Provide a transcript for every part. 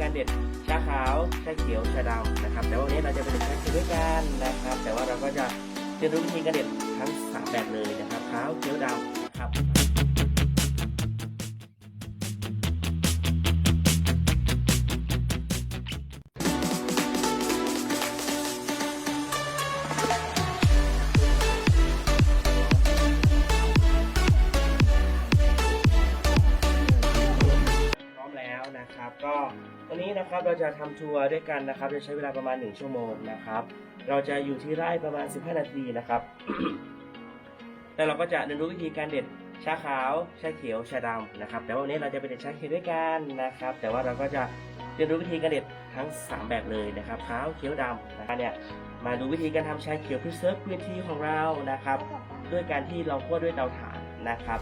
การเด็ดชาขาวชาเขียวชาดำนะครับ แต่ว่าวันนี้เราจะไปเด็ดชาเขียวด้วยกันนะครับ แต่ว่าเราก็จะเรียนรู้วิธีการเด็ดทั้งสามแบบเลยนะครับขาวเขียวดำ นะครับ ก็วันนี้นะครับเราจะทำทัวร์ด้วยกันนะครับ จะใช้เวลาประมาณ 1 ชั่วโมงนะครับ เราจะอยู่ที่ไร่ประมาณ 15 นาทีนะครับ แล้วเราก็จะเรียนรู้วิธีการเด็ดชาขาว ชาเขียว ชาดำนะครับ แต่ว่าวันนี้เราจะไปเด็ดชาเขียวด้วยกันนะครับ แต่ว่าเราก็จะเรียนรู้วิธีการเด็ดทั้ง 3 แบบเลยนะครับ ขาว เขียวดำนะครับเนี่ย มาดูวิธีการทำชาเขียวพิเศษพื้นที่ของเรานะครับ ด้วยการที่เราคั่วด้วยเตาถ่านนะครับ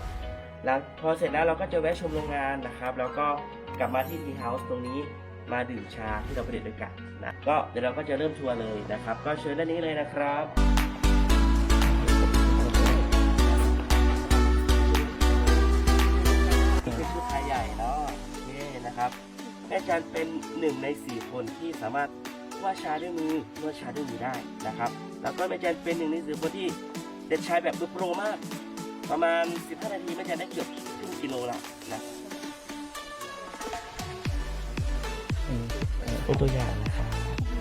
แล้วพอเสร็จแล้วเราก็จะแวะชมโรงงานนะครับ แล้วก็ กลับมาที่ทีเฮาส์ตรงนี้มาดื่มชาที่เราผลิตด้วยกันนะก็เดี๋ยวเราก็จะเริ่มทัวร์เลยนะครับ ก็เชิญด้านนี้เลยนะครับนี่คือชุดไทยใหญ่เนาะนี่นะครับแม่จันเป็นหนึ่งในสี่คนที่สามารถว่าชาด้วยมือว่าชาด้วยมือได้นะครับ แล้วก็แม่จันเป็นหนึ่งในสี่คนที่เด็ดชาแบบมือโปรมาก ประมาณ 15 นาทีแม่จันได้เกือบครึ่งกิโลละนะ เป็นตัวอย่างนะครับ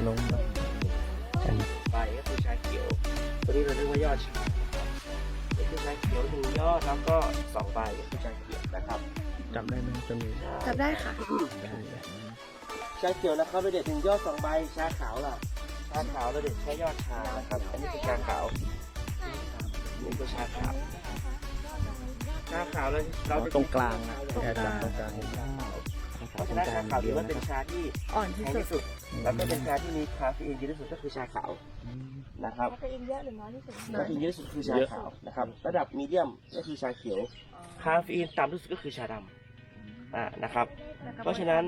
ลงแบบใบก็คือชาเขียวตัวนี้เราเรียกว่ายอดชานะครับนี่คือชาเขียวหนึ่งยอดแล้วก็สองใบก็คือชาเขียวนะครับจำได้ไหมจะมีจับได้ค่ะ ชาเขียวนะครับเราเด็ดหนึ่งยอดสองใบชาขาวล่ะชาขาวเราเด็ดแค่ยอดชานะครับอันนี้คือชาขาวนี่คือชาขาวชาขาวเราเราจะตรงกลางชนะตรงกแอลาร์งตรงกลาง เพราะฉะนั้นชาขาวถือว่าเป็นชาที่อ่อนแพที่งสุดที่สุด แล้วก็เป็นชาที่มีคาเฟอีนเยอะที่สุดก็คือชาขาวนะครับคาเฟอีนเยอะหรือน้อยที่สุดคาเฟอีนเยอะที่สุดคือชาขาวนะครับ ระดับมีเดียมก็คือชาเขียว คาเฟอีนต่ำที่สุดก็คือชาดำอ่านะครับ เพราะฉะนั้น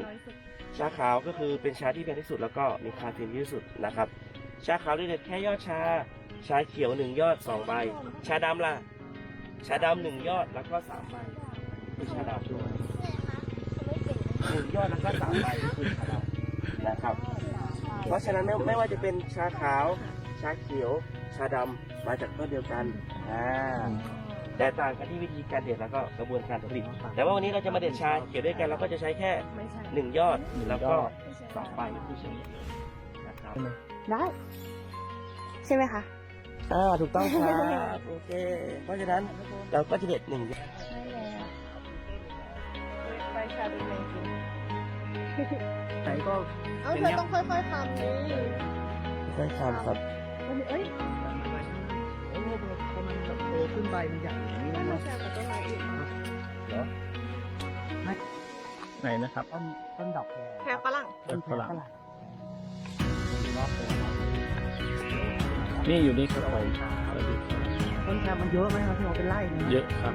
ชาขาวก็คือเป็นชาที่แพงที่สุดแล้วก็มีคาเฟอีนเยอะที่สุดนะครับ ชาขาวเด็ดแค่ยอดชา ชาเขียวหนึ่งยอดสองใบ ชาดำล่ะ ชาดำหนึ่งยอดแล้วก็สามใบคือชาดำด้วย หนึ่งยอดแล้วก็สามใบคือชาดำนะครับ เพราะฉะนั้นไม่ไม่ว่าจะเป็นชาขาว ชาเขียว ชาดำมาจากต้นเดียวกันอ่าแต่ต่างกันที่วิธีการเด็ดแล้วก็กระบวนการผลิต แต่ว่าวันนี้เราจะมาเด็ดชาเขียวด้วยกันเราก็จะใช้แค่ไม่ใช่หนึ่งยอดแล้วก็สองใบผู้เฉลี่ยนะครับได้ใช่ไหมคะอ่าถูกต้องครับโอเค เพราะฉะนั้นเราก็จะเด็ดหนึ่งยอดใช่แล้วไปชาดูเมจิ ไหนก็เอาเธอต้องค่อยๆทำนี่ได้ทำครับมันเอ้ยโอ้โหพอมันแบบโตขึ้นใบมันใหญ่อย่างนี้ไม่นะมาแชร์กับต้นไม้อีกไหนนะครับต้นต้นดอกแคแค่ฝรั่งต้นฝรั่งนี่อยู่นี่ครับผมต้นแคมันเยอะไหมครับที่เราเป็นไร่นะเยอะครับ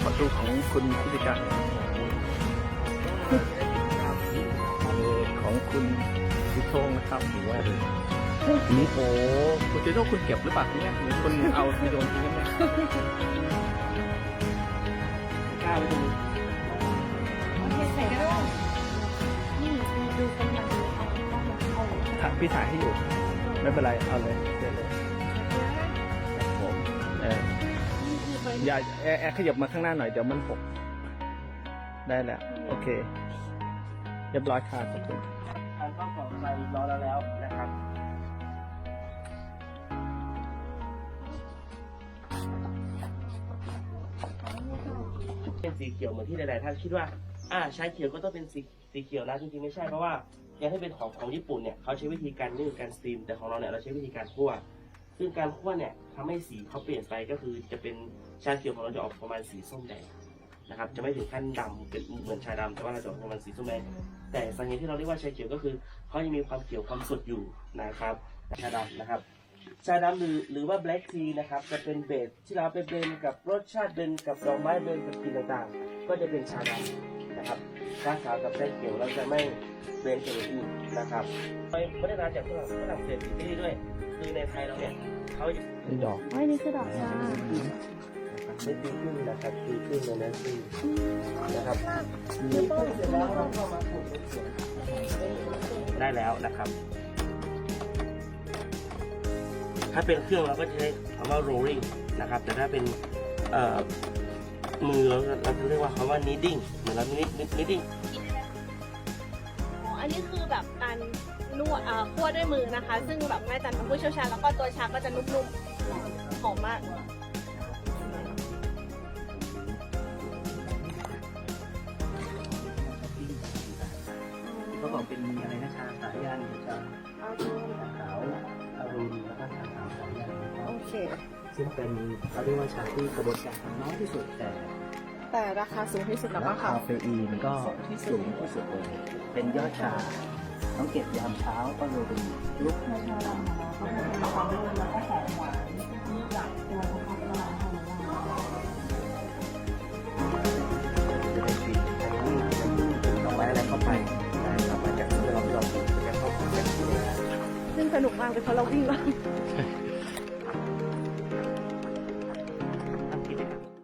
ขอดูของคุณพิธิการของคุณพิโชงนะครับหรือว่านี่โอ้คุณจิโต้คุณเก็บหรือเปล่าเนี่ยหรือคุณเอาไปโดนทิ้งกันไหมกล้าไปดู พี่ถ่ายให้อยู่ ไม่เป็นไร เอาเลยเดี๋ยวเลยครับผมเอออย่าแอร์แอร์ขยับมาข้างหน้าหน่อย เดี๋ยวมันหกได้แล้ว โอเค เรียบร้อยค่ะขอบคุณทานข้าวกล่องใส่รอแล้วแล้วนะครับเป็นสีเขียวเหมือนที่หลายๆท่านคิดว่า อ่าชาเขียวก็ต้องเป็นสีสีเขียวนะจริงๆไม่ใช่เพราะว่า อย่างที่เป็นของของญี่ปุ่นเนี่ยเขาใช้วิธีการนึ่งการสตรีมแต่ของเราเนี่ยเราใช้วิธีการคั่ว ซึ่งการคั่วเนี่ยทำให้สีเขาเปลี่ยนไปก็คือจะเป็นชาเขียวของเราจะออกประมาณสีส้มแดงนะครับจะไม่ถึงขั้นดำเป็นเหมือนชาดำแต่ว่าเราจะออกประมาณสีส้มแดงแต่สาเหตุที่เราเรียกว่าชาเขียวก็คือเขายังมีความเขียวความสดอยู่นะครับชาดำนะครับชาดำหรือหรือว่า black tea นะครับจะเป็นเบสที่เราไปเบนกับรสชาติเบนกับดอกไม้เบนกับกลิ่นต่างๆ ก็จะเป็นชาดำนะครับ ชาขาวกับชาเขียวเราจะไม่เบนกับอย่างอื่นนะครับไปพัฒนาจากฝรั่งฝรั่งเศสที่นี่ด้วย คือในไทยเราเนี่ยเขาจะนี่ดอกอ๋อนี่คือดอกชาไม่ตีขึ้นนะครับตีขึ้นเลยนะตีนะครับตีขึ้นเสร็จแล้วเราก็มาขูดเป็นส่วนได้แล้วนะครับ ถ้าเป็นเครื่องเราก็จะใช้คำว่า rolling นะครับ แต่ถ้าเป็นเอ่อ มือเราเราจะเรียกว่าคำว่า kneading เหมือนเรา knead- kneading อ๋ออันนี้คือแบบการนวดเอ่อคั่วด้วยมือนะคะ ซึ่งแบบแม่จันเป็นผู้เชี่ยวชาญแล้วก็ตัวชาก็จะนุ่มๆหอมมากก็บอกเป็นอะไรนะชาสายันชาชาขาวอารุณแล้วก็ชาขาวสายัน โอเค ซึ่งเป็นเขาเรียกว่าชาที่กระบวนการทำน้อยที่สุดแต่แต่ราคาสูงที่สุดแล้วก็ราค่ะ คาเฟอีนก็สูงที่สุดเลยเป็นยอดชาต้องเก็บยามเช้าก็เลยเป็นลุกจะได้กินแต่นี่ดอกไม้อะไรเข้าไปนะครับมาจากที่เราไปลองดูจะเข้าไปซึ่งสนุกมากเลยเพราะเราวิ่งมา